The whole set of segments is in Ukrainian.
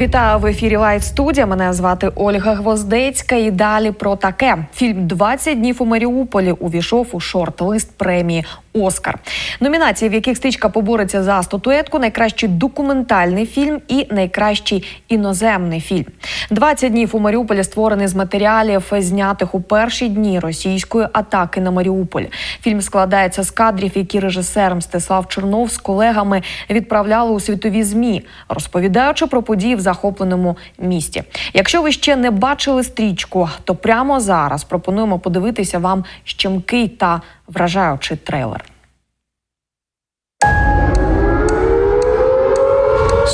Вітаю в ефірі Лайв студія. Мене звати Ольга Гвоздецька. І далі про таке. Фільм «20 днів у Маріуполі увійшов у шорт-лист премії Оскар. Номінації, в яких стрічка побореться за статуетку, найкращий документальний фільм і найкращий іноземний фільм. «20 днів у Маріуполі створений з матеріалів, знятих у перші дні російської атаки на Маріуполь. Фільм складається з кадрів, які режисер Мстислав Чернов з колегами відправляли у світові змі, розповідаючи про події в захопленому місті. Якщо ви ще не бачили стрічку, то прямо зараз пропонуємо подивитися вам щемкий та вражаючий трейлер.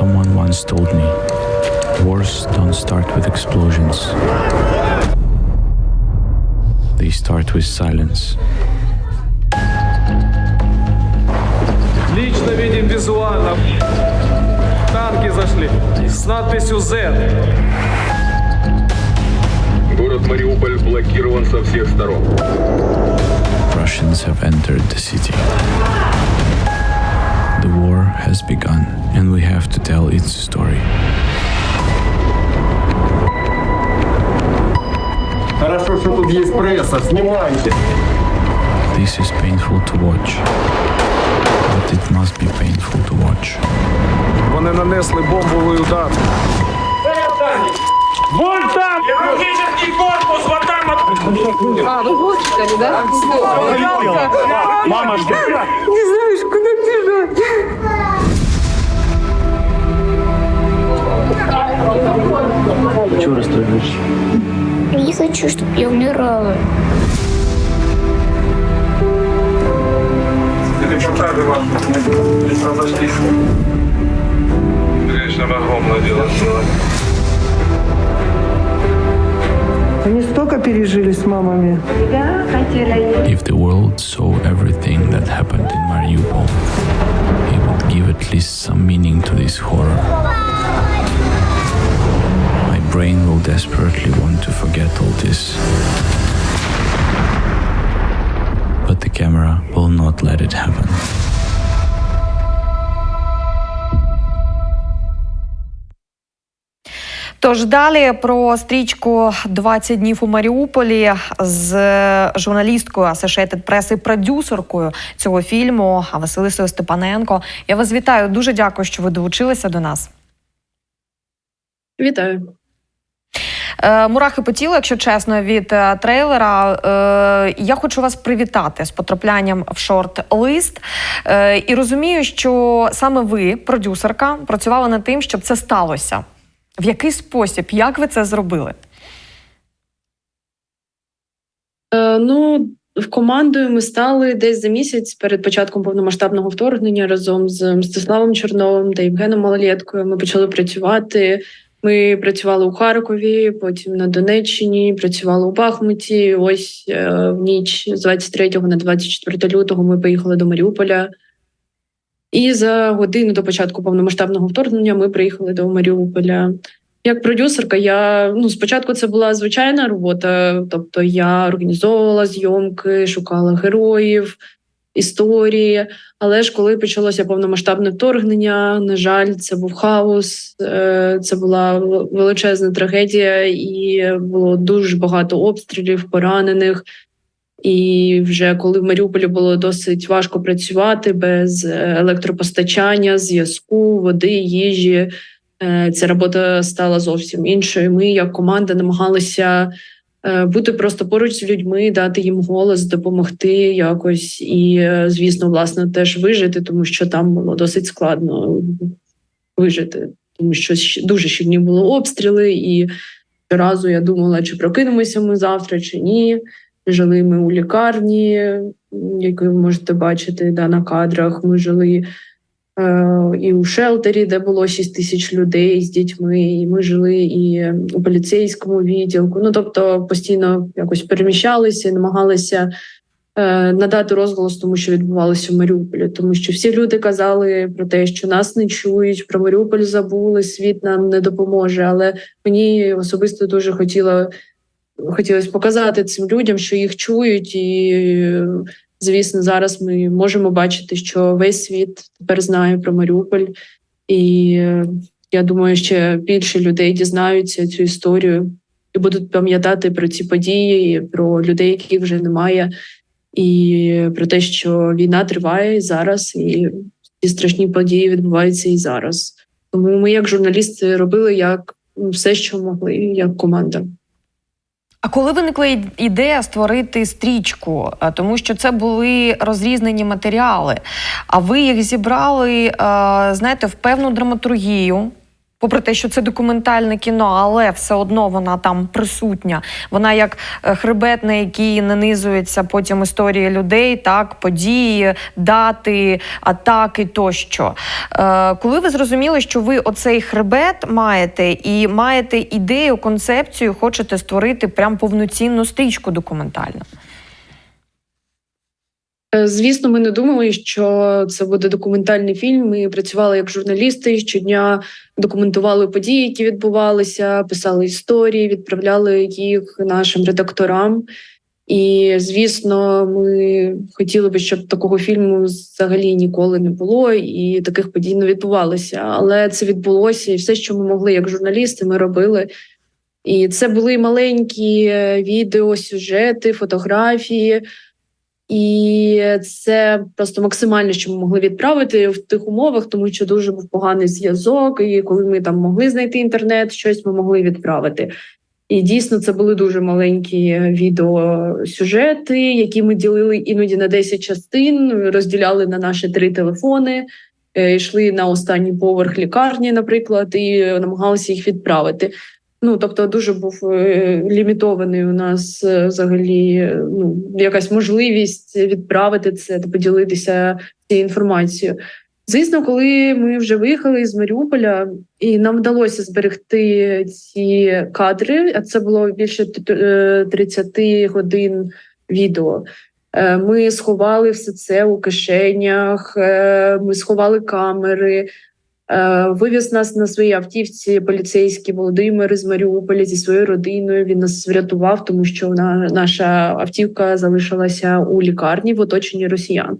Someone once told me, wars don't start with explosions. They start with silence. Лично видим визуально. Танки зашли с надписью Z. Город Мариуполь блокирован со всех сторон. Russians have entered the city. The war has begun, and we have to tell its story. Хорошо, что тут есть пресса, снимайте. This is painful to watch, but it must be painful to watch. Вони нанесли бомбовий удар. Вон там! Хирургический корпус, вот там вот! А, вы госпитале, да? Мама, что? Не знаешь, Everything that happened in Mariupol, it would give at least some meaning to this horror. My brain will desperately want to forget all this. But the camera will not let it happen. Тож далі про стрічку «20 днів у Маріуполі з журналісткою Associated Press і продюсеркою цього фільму Василисою Степаненко. Я вас вітаю. Дуже дякую, що ви долучилися до нас. Вітаю. Е, Мурахи по тілу, якщо чесно, від е, трейлера. Е, Я хочу вас привітати з потраплянням в шорт-лист. І розумію, що саме ви, продюсерка, працювали над тим, щоб це сталося. В який спосіб? Як ви це зробили? Е, ну, командою ми стали десь за місяць перед початком повномасштабного вторгнення разом з Мстиславом Чорновим та Євгеном Малолєткою. Ми почали працювати. Ми працювали у Харкові, потім на Донеччині, працювали у Бахмуті. Ось е, в ніч з 23 на 24 лютого ми поїхали до Маріуполя. І за годину до початку повномасштабного вторгнення ми приїхали до Маріуполя. Як продюсерка, я ну спочатку це була звичайна робота, тобто я організовувала зйомки, шукала героїв, історії. Але ж коли почалося повномасштабне вторгнення, на жаль, це був хаос, е, це була величезна трагедія, і було дуже багато обстрілів, поранених. І вже коли в Маріуполі було досить важко працювати без е, електропостачання, зв'язку, води, їжі. Е, Ця робота стала зовсім іншою. Ми, як команда, намагалися е, бути просто поруч з людьми, дати їм голос, допомогти якось, і, звісно, власне, теж вижити, тому що там було досить складно вижити, тому що дуже щільні були обстріли, і щоразу я думала, чи прокинемося ми завтра, чи ні. Жили ми у лікарні, яку ви можете бачити да, на кадрах. Ми жили е, і у шелтері, де було 6 тисяч людей з дітьми, і ми жили і у поліцейському відділку. Ну тобто постійно якось переміщалися намагалися е, надати розголос тому, що відбувалося в Маріуполі, тому що всі люди казали про те, що нас не чують, про Маріуполь забули, світ нам не допоможе. Але мені особисто дуже хотіло, хотілося показати цим людям, що їх чують, і звісно, зараз ми можемо бачити, що весь світ тепер знає про Маріуполь, і е, Я думаю, ще більше людей дізнаються цю історію і будуть пам'ятати про ці події, про людей, яких вже немає, і про те, що війна триває і зараз, і ці страшні події відбуваються і зараз. Тому ми, як журналісти, робили як ну, все, що могли, як команда. А коли виникла ід- ідея створити стрічку, тому що це були розрізнені матеріали, а ви їх зібрали, знаєте, в певну драматургію. Попри те, що це документальне кіно, але все одно вона там присутня. Вона як е, хребет, на який нанизується потім історії людей, так, події, дати, атаки тощо. Е, коли ви зрозуміли, що ви оцей хребет маєте і маєте ідею, концепцію, хочете створити прям повноцінну стрічку документальну? Е, Звісно, ми не думали, що це буде документальний фільм. Ми працювали як журналісти щодня, документували події, які відбувалися, писали історії, відправляли їх нашим редакторам. І звісно, ми хотіли би, щоб такого фільму взагалі ніколи не було, і таких подій не відбувалося. Але це відбулося, і все, що ми могли, як журналісти, ми робили. І це були маленькі е, відео, сюжети, фотографії. І це просто максимально, що ми могли відправити в тих умовах, тому що дуже був поганий зв'язок. І коли ми там могли знайти інтернет, щось ми могли відправити. І дійсно це були дуже маленькі відеосюжети, які ми ділили іноді на 10 частин, розділяли на наші три телефони, е, йшли на останній поверх лікарні, наприклад, і намагалися їх відправити. Ну тобто, дуже був е, лімітований у нас е, взагалі е, ну, якась можливість відправити це та поділитися цією інформацією. Звісно, коли ми вже виїхали з Маріуполя, і нам вдалося зберегти ці кадри, а це було більше т- е, 30 годин відео. Ми сховали все це у кишенях, ми сховали камери. Е, Вивіз нас на своїй автівці поліцейський Володимир з Маріуполя зі своєю родиною. Він нас врятував, тому що вона, наша автівка залишилася у лікарні в оточенні росіян.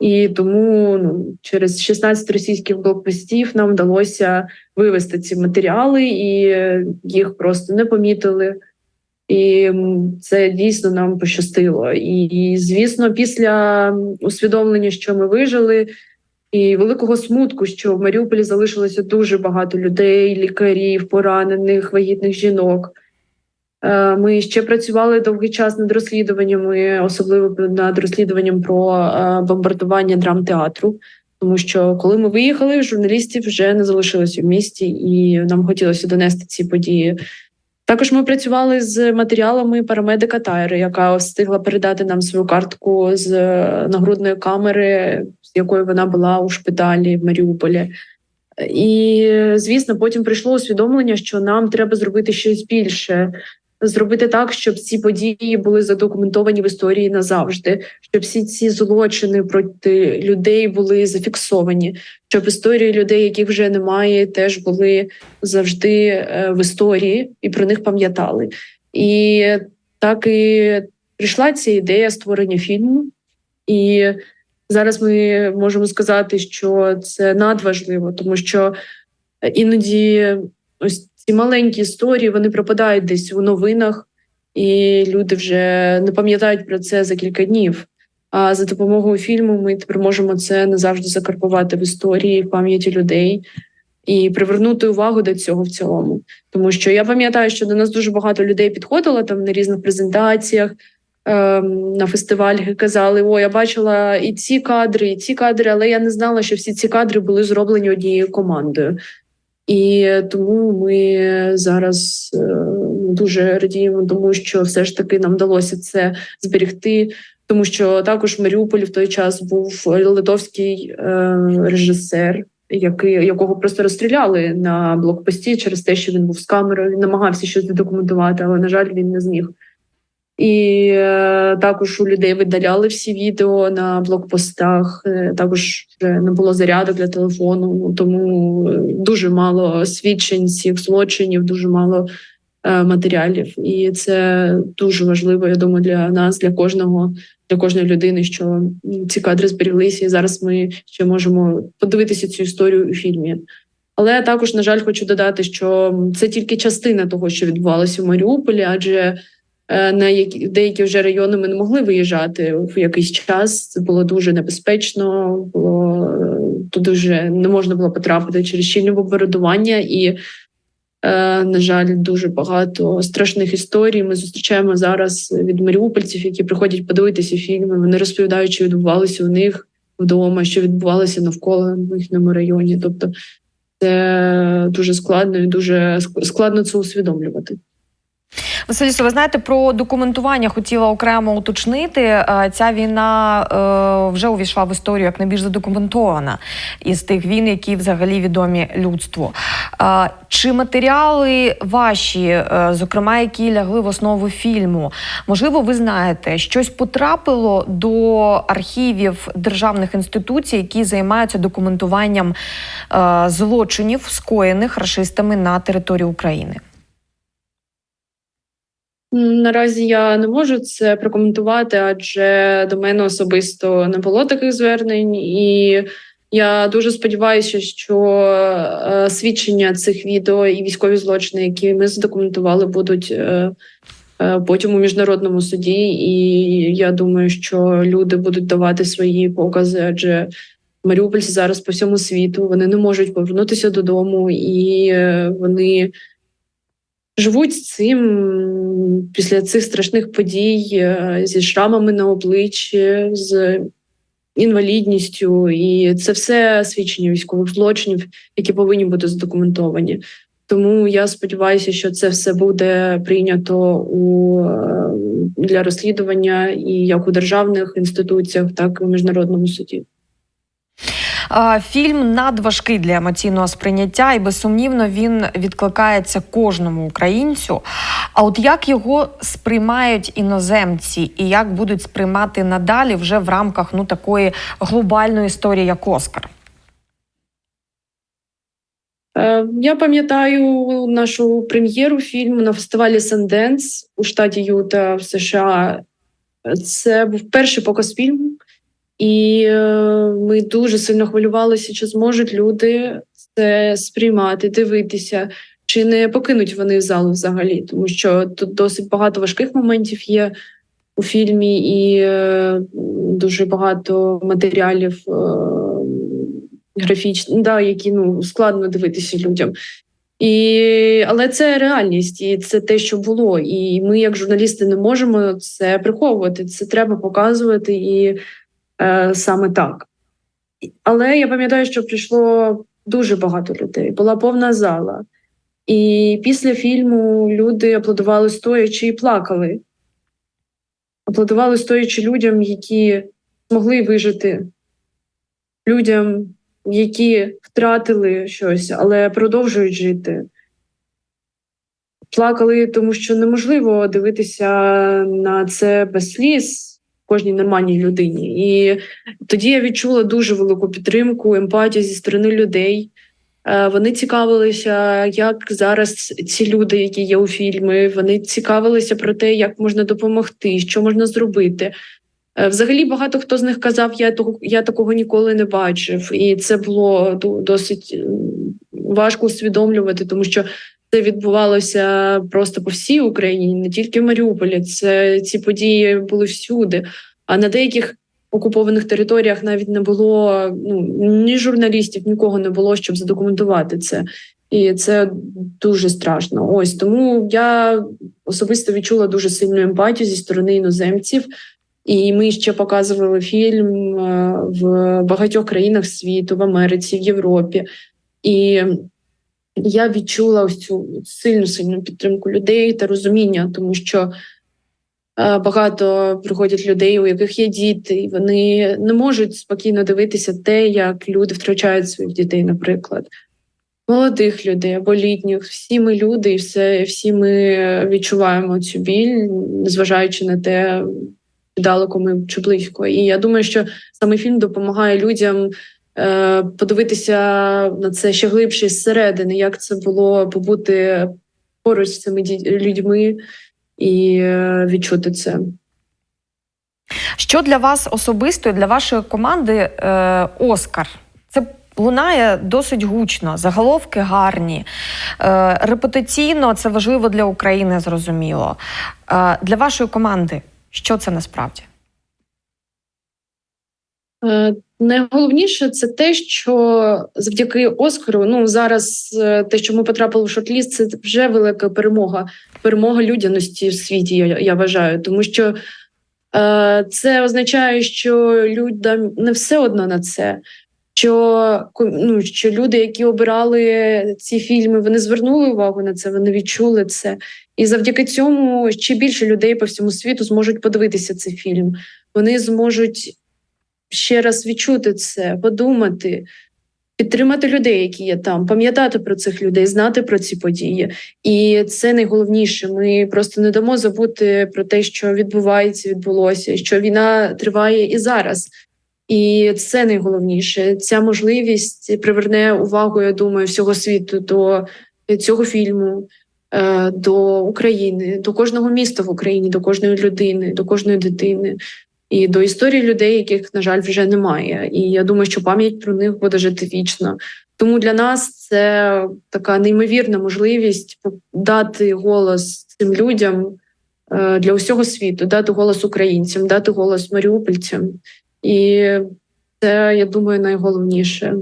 І тому ну, через 16 російських блокпостів нам вдалося вивести ці матеріали, і їх просто не помітили. І це дійсно нам пощастило. І, і звісно, після усвідомлення, що ми вижили, і великого смутку, що в Маріуполі залишилося дуже багато людей, лікарів, поранених, вагітних жінок. Е, Ми ще працювали довгий час над розслідуваннями, особливо над розслідуванням про е, бомбардування драмтеатру. Тому що коли ми виїхали, журналістів вже не залишилося в місті, і нам хотілося донести ці події. Також ми працювали з матеріалами парамедика Тайри, яка встигла передати нам свою картку з е, нагрудної камери, з якою вона була у шпиталі в Маріуполі. І звісно, потім прийшло усвідомлення, що нам треба зробити щось більше, зробити так, щоб ці події були задокументовані в історії назавжди, щоб всі ці злочини проти людей були зафіксовані, щоб історії людей, яких вже немає, теж були завжди е, в історії і про них пам'ятали. І так і прийшла ця ідея створення фільму. І зараз ми можемо сказати, що це надважливо, тому що іноді ось ці маленькі історії вони пропадають десь у новинах, і люди вже не пам'ятають про це за кілька днів. А за допомогою фільму ми тепер можемо це назавжди закарпувати в історії, в пам'яті людей і привернути увагу до цього в цілому. Тому що я пам'ятаю, що до нас дуже багато людей підходило там на різних презентаціях. ем, На фестивалях казали: О, я бачила і ці кадри, і ці кадри, але я не знала, що всі ці кадри були зроблені однією командою. І тому ми зараз е, дуже радіємо, тому що все ж таки нам вдалося це зберегти. Тому що також в Маріуполі в той час був литовський е, режисер, який якого просто розстріляли на блокпості через те, що він був з камерою. Він намагався щось документувати, але на жаль, він не зміг. І е, також у людей видаляли всі відео на блокпостах. Е, також не було зарядок для телефону, ну, тому е, дуже мало свідчень цих злочинів, дуже мало е, матеріалів. І це дуже важливо, я думаю, для нас, для кожного, для кожної людини, що ці кадри зберіглися, і зараз ми ще можемо подивитися цю історію у фільмі. Але також, на жаль, хочу додати, що це тільки частина того, що відбувалося в Маріуполі, адже на які деякі вже райони ми не могли виїжджати в якийсь час. Це було дуже небезпечно. Було е, туди вже не можна було потрапити через щільне бомбардування і. Е, на жаль, дуже багато страшних історій. Ми зустрічаємо зараз від маріупольців, які приходять подивитися фільми. Вони розповідають, що відбувалося у них вдома, що відбувалося навколо в їхньому районі. Тобто, це дуже складно і дуже ск- складно це усвідомлювати. Василісо, ви знаєте, про документування хотіла окремо уточнити. Е, Ця війна е, вже увійшла в історію як найбільш задокументована із тих війн, які взагалі відомі людству. Е, Чи матеріали ваші, зокрема, які лягли в основу фільму, можливо, ви знаєте, щось потрапило до архівів державних інституцій, які займаються документуванням злочинів, скоєних рашистами на території України? Наразі я не можу це прокоментувати, адже до мене особисто не було таких звернень, і я дуже сподіваюся, що е, свідчення цих відео і військові злочини, які ми задокументували, будуть е, е, потім у міжнародному суді. І я думаю, що люди будуть давати свої покази, адже маріупольці зараз по всьому світу вони не можуть повернутися додому, і вони живуть з цим після цих страшних подій е, зі шрамами на обличчі, з інвалідністю, і це все свідчення військових злочинів, які повинні бути задокументовані. Тому я сподіваюся, що це все буде прийнято у е, для розслідування і як у державних інституціях, так і у міжнародному суді. Фільм надважкий для емоційного сприйняття, і безсумнівно він відкликається кожному українцю. А от як його сприймають іноземці, і як будуть сприймати надалі вже в рамках ну такої глобальної історії, як Оскар? Е, Я пам'ятаю нашу прем'єру фільму на фестивалі Санденс у штаті Юта в США. Це був перший показ фільму, і е, ми дуже сильно хвилювалися, чи зможуть люди це сприймати, дивитися, чи не покинуть вони залу взагалі, тому що тут досить багато важких моментів є у фільмі, і е, дуже багато матеріалів. е, графічні, да, які ну складно дивитися людям. І, але це реальність, і це те, що було. І ми, як журналісти, не можемо це приховувати. Це треба показувати і е, саме так. Але я пам'ятаю, що прийшло дуже багато людей, була повна зала. І після фільму люди аплодували стоячи і плакали. Аплодували стоячи людям, які змогли вижити, людям, які втратили щось, але продовжують жити. Плакали, тому що неможливо дивитися на це без сліз кожній нормальній людині. І тоді я відчула дуже велику підтримку, емпатію зі сторони людей. Е, Вони цікавилися, як зараз ці люди, які є у фільмі, вони цікавилися про те, як можна допомогти, що можна зробити. Е, Взагалі багато хто з них казав, я я такого ніколи не бачив, і це було досить важко усвідомлювати, тому що це відбувалося просто по всій Україні, не тільки в Маріуполі. Це ці події були всюди. А на деяких окупованих територіях навіть не було ну ні журналістів, нікого не було, щоб задокументувати це. І це дуже страшно. Ось тому я особисто відчула дуже сильну емпатію зі сторони іноземців. І ми ще показували фільм е, в багатьох країнах світу, в Америці, в Європі. І я відчула ось цю сильну сильну підтримку людей та розуміння, тому що е, багато приходять людей, у яких є діти, і вони не можуть спокійно дивитися те, як люди втрачають своїх дітей, наприклад. Молодих людей або літніх, всі ми люди, і все, всі ми відчуваємо цю біль, незважаючи на те, далеко ми чи близько. І я думаю, що саме фільм допомагає людям подивитися на це ще глибше зсередини, як це було побути поруч з цими людьми і е, відчути це. Що для вас особисто і для вашої команди е, Оскар? Це лунає досить гучно, заголовки гарні. Е, репутаційно це важливо для України, зрозуміло. Е, для вашої команди, що це насправді? Найголовніше це те, що завдяки Оскару, ну зараз е, те, що ми потрапили в шорт-ліст, це вже велика перемога. Перемога людяності в світі, я, я вважаю. Тому що е, це означає, що людям не все одно на це. Що ну, що люди, які обирали ці фільми, вони звернули увагу на це, вони відчули це. І завдяки цьому ще більше людей по всьому світу зможуть подивитися цей фільм. Вони зможуть ще раз відчути це, подумати, підтримати людей, які є там, пам'ятати про цих людей, знати про ці події. І це найголовніше. Ми просто не дамо забути про те, що відбувається, відбулося, що війна триває і зараз. І це найголовніше. Ця можливість приверне увагу, я думаю, всього світу до цього фільму, е, до України, до кожного міста в Україні, до кожної людини, до кожної дитини і до історії людей, яких, на жаль, вже немає. І я думаю, що пам'ять про них буде жити вічно. Тому для нас це така неймовірна можливість дати голос цим людям е, для усього світу, дати голос українцям, дати голос маріупольцям. І це, я думаю, найголовніше.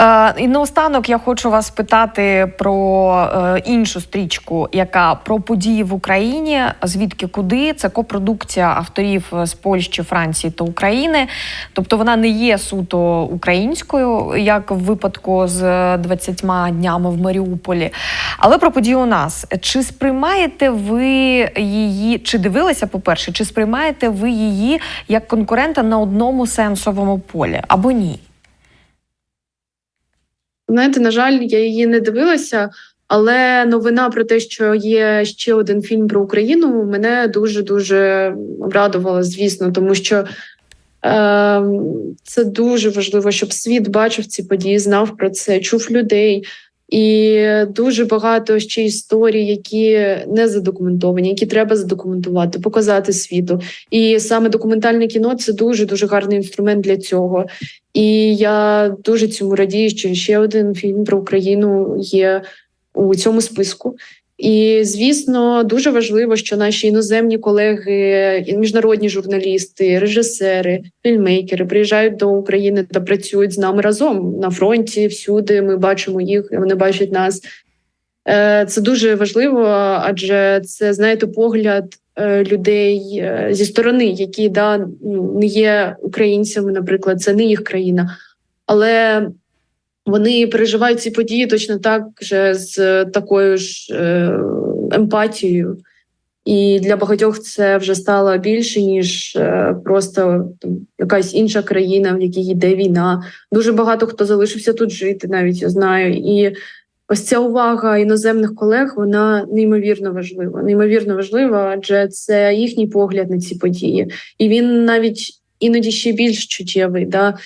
Е, і наостанок я хочу вас питати про е, іншу стрічку, яка про події в Україні. Звідки куди? Це копродукція авторів з Польщі, Франції та України. Тобто вона не є суто українською, як в випадку з 20 днями в Маріуполі. Але про події у нас. Чи сприймаєте ви її, чи дивилися, по-перше, чи сприймаєте ви її як конкурента на одному сенсовому полі або ні? Знаєте, на жаль, я її не дивилася, але новина про те, що є ще один фільм про Україну, мене дуже дуже радувала, звісно, тому що е, це дуже важливо, щоб світ бачив ці події, знав про це, чув людей. І дуже багато ще історій, які не задокументовані, які треба задокументувати, показати світу. І саме документальне кіно це дуже дуже гарний інструмент для цього. І я дуже цьому радію, що ще один фільм про Україну є у цьому списку. І звісно, дуже важливо, що наші іноземні колеги, міжнародні журналісти, режисери, фільмейкери приїжджають до України та працюють з нами разом на фронті. Всюди ми бачимо їх, вони бачать нас. Е, Це дуже важливо, адже це знаєте погляд е, людей е, зі сторони, які да ну, не є українцями, наприклад, це не їх країна, але вони переживають ці події точно так же з такою ж е, емпатією. І для багатьох це вже стало більше, ніж е, просто там, якась інша країна, в якій йде війна. Дуже багато хто залишився тут жити, навіть я знаю. І ось ця увага іноземних колег вона неймовірно важлива. Неймовірно важлива, адже це їхній погляд на ці події, і він навіть іноді ще більш чуттєвий. Да?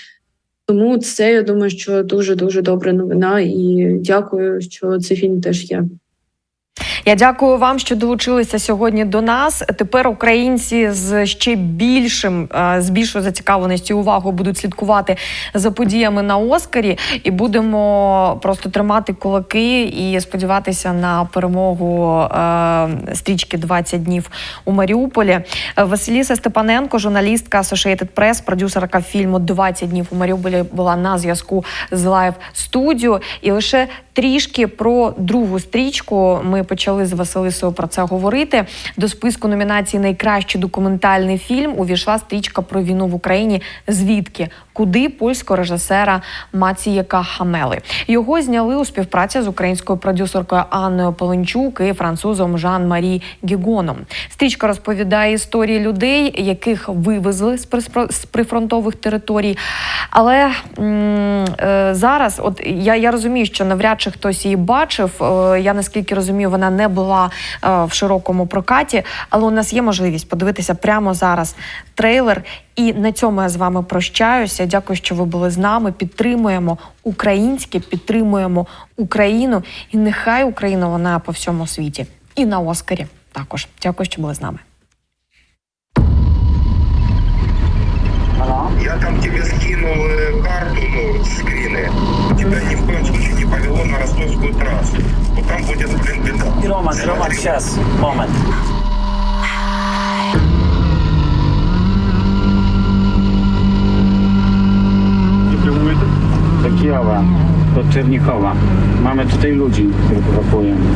Тому це я думаю, що дуже дуже добра новина, і дякую, що цей фільм теж є. Я дякую вам, що долучилися сьогодні до нас. Тепер українці з ще більшим е, з більшою зацікавленістю і увагою будуть слідкувати за подіями на Оскарі, і будемо просто тримати кулаки і сподіватися на перемогу е, стрічки «20 днів у Маріуполі. Василіса Степаненко, журналістка Associated Press, продюсерка фільму «20 днів у Маріуполі, була на зв'язку з Live Studio. І лише трішки про другу стрічку ми почали з Василисою про це говорити. До списку номінацій Найкращий документальний фільм увійшла стрічка про війну в Україні. Звідки? Куди польського режисера Мацієка Хамели його зняли у співпраці з українською продюсеркою Анною Поленчук і французом Жан Марі Гігоном. Стрічка розповідає історії людей, яких вивезли з прифронтових територій. Але м, е, зараз, от я, я розумію, що навряд чи хтось її бачив. Е, я наскільки розумію, вона не була е, в широкому прокаті, але у нас є можливість подивитися прямо зараз трейлер. І на цьому я з вами прощаюся. Дякую, що ви були з нами. Підтримуємо українське, підтримуємо Україну. І нехай Україна вона по всьому світі. І на Оскарі також. Дякую, що були з нами. Я там тебе скинул э, карту, ну, скрины. Тебя ни в коем случае не повело на ростовскую трассу. Вот там будет, блин, беда. Роман, Роман, сейчас, момент. Do Kijowa, do Czernikowa. Mamy tutaj ludzi, których ewakuujemy.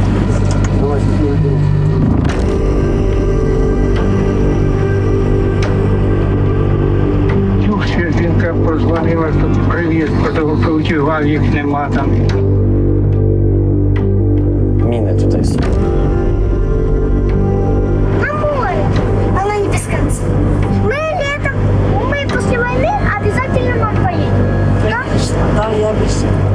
позвонила, що привіз, тому повтівав, їх нема там. Міни тут є. На море. Она не без конца. Мы летом, мы после войны обязательно нам поедем. Да? Да, я обещаю.